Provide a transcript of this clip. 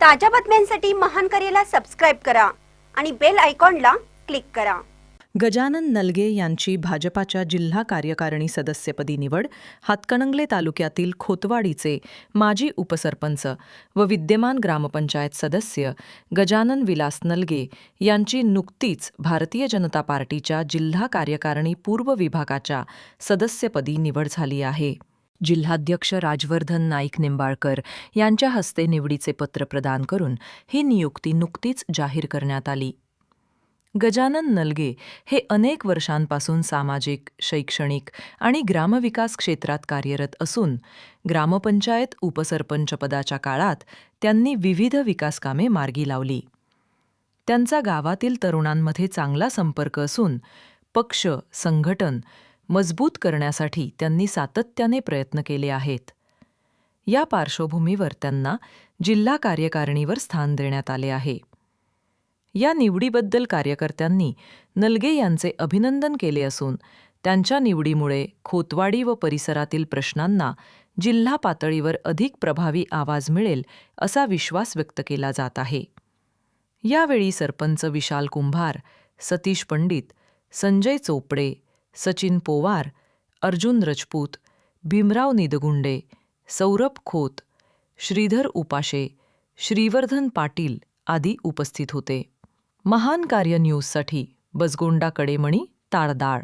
ताज्या बातम्यांसाठी महान करेला सबस्क्राईब करा आणि बेल आयकॉनला क्लिक करा. गजानन नलगे यांची भाजपाच्या जिल्हा कार्यकारिणी सदस्यपदी निवड हातकणंगले तालुक्यातील खोतवाडीचे माजी उपसरपंच व विद्यमान ग्रामपंचायत सदस्य गजानन विलास नलगे यांची नुकतीच भारतीय जनता पार्टीच्या जिल्हा कार्यकारिणी पूर्व विभागाच्या सदस्यपदी निवड झाली आहे. जिल्हाध्यक्ष राजवर्धन नाईक निंबाळकर यांच्या हस्ते निवडीचे पत्र प्रदान करून ही नियुक्ती नुकतीच जाहीर करण्यात आली. गजानन नलगे हे अनेक वर्षांपासून सामाजिक शैक्षणिक आणि ग्रामविकास क्षेत्रात कार्यरत असून ग्रामपंचायत उपसरपंच पदाच्या काळात त्यांनी विविध विकासकामे मार्गी लावली. त्यांचा गावातील तरुणांमध्ये चांगला संपर्क असून पक्ष संघटन मजबूत करण्यासाठी त्यांनी सातत्याने प्रयत्न केले आहेत. या पार्श्वभूमीवर त्यांना जिल्हा कार्यकारिणीवर स्थान देण्यात आले आहे. या निवडीबद्दल कार्यकर्त्यांनी नलगे यांचे अभिनंदन केले असून त्यांच्या निवडीमुळे खोतवाडी व परिसरातील प्रश्नांना जिल्हा पातळीवर अधिक प्रभावी आवाज मिळेल असा विश्वास व्यक्त केला जात आहे. यावेळी सरपंच विशाल कुंभार सतीश पंडित संजय चोपडे सचिन पोवार अर्जुन रजपूत भीमराव निदगुंडे सौरभ खोत श्रीधर उपाशे श्रीवर्धन पाटील आदी उपस्थित होते. महान कार्य न्यूजसाठी बसगोंडा कडेमणी ताळदाळ